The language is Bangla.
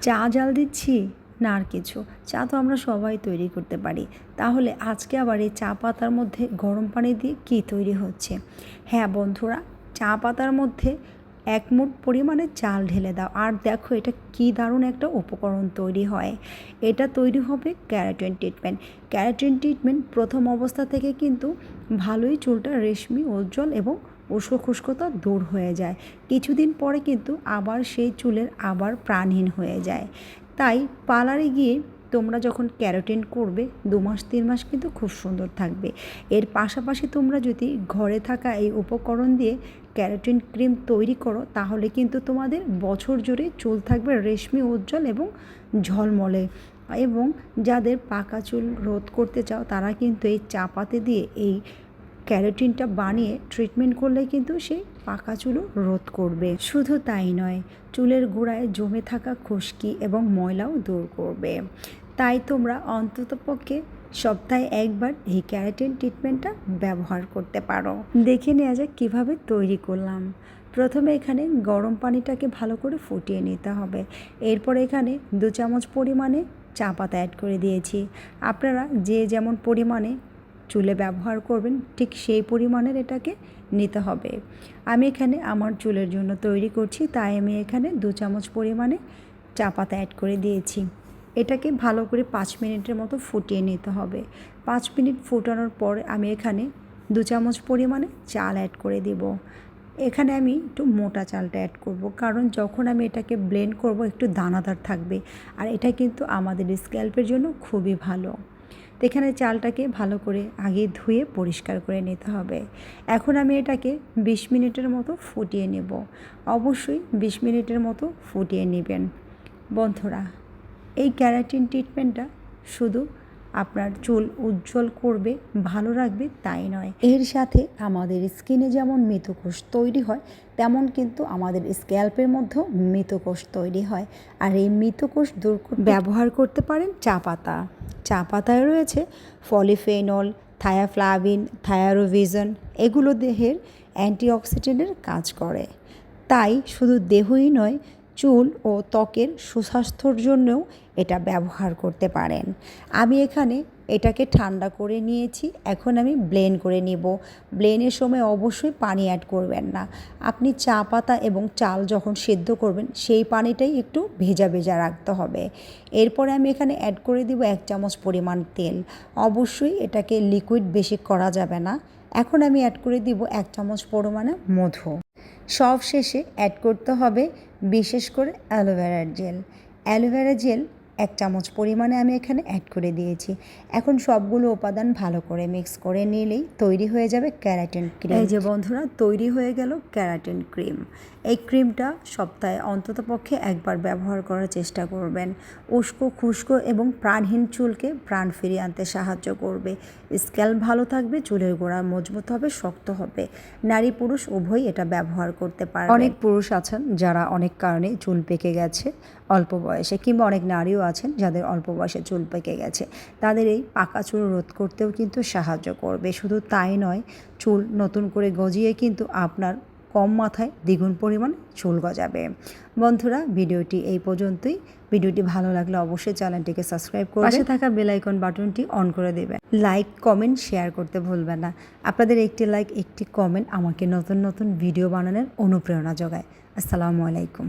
চা জাল দিচ্ছি না আর কিছু। চা তো আমরা সবাই তৈরি করতে পারি। তাহলে আজকে আবার এই চা পাতার মধ্যে গরম পানি দিয়ে কী তৈরি হচ্ছে? হ্যাঁ বন্ধুরা, চা পাতার মধ্যে এক মুঠ পরিমাণে চাল ঢেলে দাও। আর দেখো এটা কী দারুণ একটা উপকরণ তৈরি হয়। এটা তৈরি হবে ক্যারাটিন ট্রিটমেন্ট। ক্যারাটিন ট্রিটমেন্ট প্রথম অবস্থা থেকে কিন্তু ভালোই চুলটা রেশমি, উজ্জ্বল এবং উস্কো খুস্কোতা দূর হয়ে যায়। কিছুদিন পরে কিন্তু আবার সেই চুলের আবার প্রাণহীন হয়ে যায়। তাই পার্লারে গিয়ে তোমরা যখন ক্যারোটিন করবে, দু মাস, তিন মাস কিন্তু খুব সুন্দর থাকবে। এর পাশাপাশি তোমরা যদি ঘরে থাকা এই উপকরণ দিয়ে ক্যারোটিন ক্রিম তৈরি করো, তাহলে কিন্তু তোমাদের বছর জুড়ে চুল থাকবে রেশমি, উজ্জ্বল এবং ঝলমলে। এবং যাদের পাকা চুল রোধ করতে চাও, তারা কিন্তু এই চা পাতে দিয়ে এই ক্যারোটিনটা বানিয়ে ট্রিটমেন্ট করলে কিন্তু সেই পাকা চুলও রোধ করবে। শুধু তাই নয়, চুলের গোড়ায় জমে থাকা খুশকি এবং ময়লাও দূর করবে। তাই তোমরা অন্ততপক্ষে সপ্তাহে একবার এই ক্যারাটিন ট্রিটমেন্টটা ব্যবহার করতে পারো। দেখে নেওয়া যাক কীভাবে তৈরি করলাম। প্রথমে এখানে গরম পানিটাকে ভালো করে ফুটিয়ে নিতে হবে। এরপর এখানে দু চামচ পরিমাণে চা পাতা অ্যাড করে দিয়েছি। আপনারা যে যেমন পরিমাণে চুলে ব্যবহার করবেন, ঠিক সেই পরিমাণের এটাকে নিতে হবে। আমি এখানে আমার চুলের জন্য তৈরি করছি, তাই আমি এখানে দু চামচ পরিমাণে চা পাতা অ্যাড করে দিয়েছি। এটাকে ভালো করে পাঁচ মিনিটের মতো ফুটিয়ে নিতে হবে। পাঁচ মিনিট ফুটানোর পর আমি এখানে দু চামচ পরিমাণে চাল অ্যাড করে দেব। এখানে আমি একটু মোটা চালটা অ্যাড করব, কারণ যখন আমি এটাকে ব্লেন্ড করব, একটু দানাদার থাকবে। আর এটা কিন্তু আমাদের স্ক্যাল্পের জন্য খুবই ভালো। তো এখানে চালটাকে ভালো করে আগে ধুয়ে পরিষ্কার করে নিতে হবে। এখন আমি এটাকে বিশ মিনিটের মতো ফুটিয়ে নেব। অবশ্যই বিশ মিনিটের মতো ফুটিয়ে নেবেন। বন্ধুরা, এই ক্যারাটিন ট্রিটমেন্টটা শুধু আপনার চুল উজ্জ্বল করবে, ভালো রাখবে, তাই নয়। এর সাথে আমাদের স্কিনে যেমন মৃতকোষ তৈরি হয়, তেমন কিন্তু আমাদের স্ক্যাল্পের মধ্যেও মৃতকোষ তৈরি হয়। আর এই মৃতকোষ দূর ব্যবহার করতে পারেন চা পাতা। চা পাতায় রয়েছে ফলিফেনল থায়াফ্লাভিন থায়ারোভিজন এগুলো দেহের অ্যান্টিঅক্সিডেন্টের কাজ করে। তাই শুধু দেহই নয় চুল ও ত্বকের সুস্বাস্থ্যর জন্যও এটা ব্যবহার করতে পারেন। আমি এখানে এটাকে ঠান্ডা করে নিয়েছি। এখন আমি ব্লেন্ড করে নিব। ব্লেনের সময় অবশ্যই পানি অ্যাড করবেন না। আপনি চা পাতা এবং চাল যখন সেদ্ধ করবেন, সেই পানিটাই একটু ভেজা ভেজা রাখতে হবে। এরপরে আমি এখানে অ্যাড করে দিব এক চামচ পরিমাণ তেল। অবশ্যই এটাকে লিকুইড বেশি করা যাবে না। এখন আমি অ্যাড করে দিব এক চামচ পরিমাণে মধু। সব শেষে অ্যাড করতে হবে বিশেষ করে অ্যালোভেরার জেল। অ্যালোভেরা জেল এক চামচ পরিমাণে আমি এখানে অ্যাড করে দিয়েছি। এখন সবগুলো উপাদান ভালো করে মিক্স করে নিলেই তৈরি হয়ে যাবে ক্যারাটিন ক্রিম এই যে বন্ধুরা তৈরি হয়ে গেল ক্যারাটিন ক্রিম এই ক্রিমটা সপ্তাহে অন্তত পক্ষে একবার ব্যবহার করার চেষ্টা করবেন। উস্কো খুস্কো এবং প্রাণহীন চুলকে প্রাণ ফিরিয়ে আনতে সাহায্য করবে। স্ক্যাল্প ভালো থাকবে চুলের গোড়া মজবুত হবে শক্ত হবে। নারী পুরুষ উভয়ই এটা ব্যবহার করতে পারে অনেক পুরুষ আছেন যারা অনেক কারণে চুল পেকে গেছে অল্প বয়সে কিংবা অনেক নারীও আছেন যাদের অল্প বয়সে চুল পেকে গেছে। তাদের এই পাকা চুল রোধ করতেও কিন্তু সাহায্য করবে। শুধু তাই নয় চুল নতুন করে গজিয়ে কিন্তু আপনার কম মাথায় দ্বিগুণ পরিমাণ চুল গজাবে। বন্ধুরা ভিডিওটি এই পর্যন্তই। ভিডিওটি ভালো লাগলে অবশ্যই চ্যানেলটিকে সাবস্ক্রাইব করে পাশে থাকা বেলাইকন বাটনটি অন করে দেবেন। লাইক কমেন্ট শেয়ার করতে ভুলবেন না। আপনাদের একটি লাইক একটি কমেন্ট আমাকে নতুন নতুন ভিডিও বানানোর অনুপ্রেরণা যোগায়। আসসালামু আলাইকুম।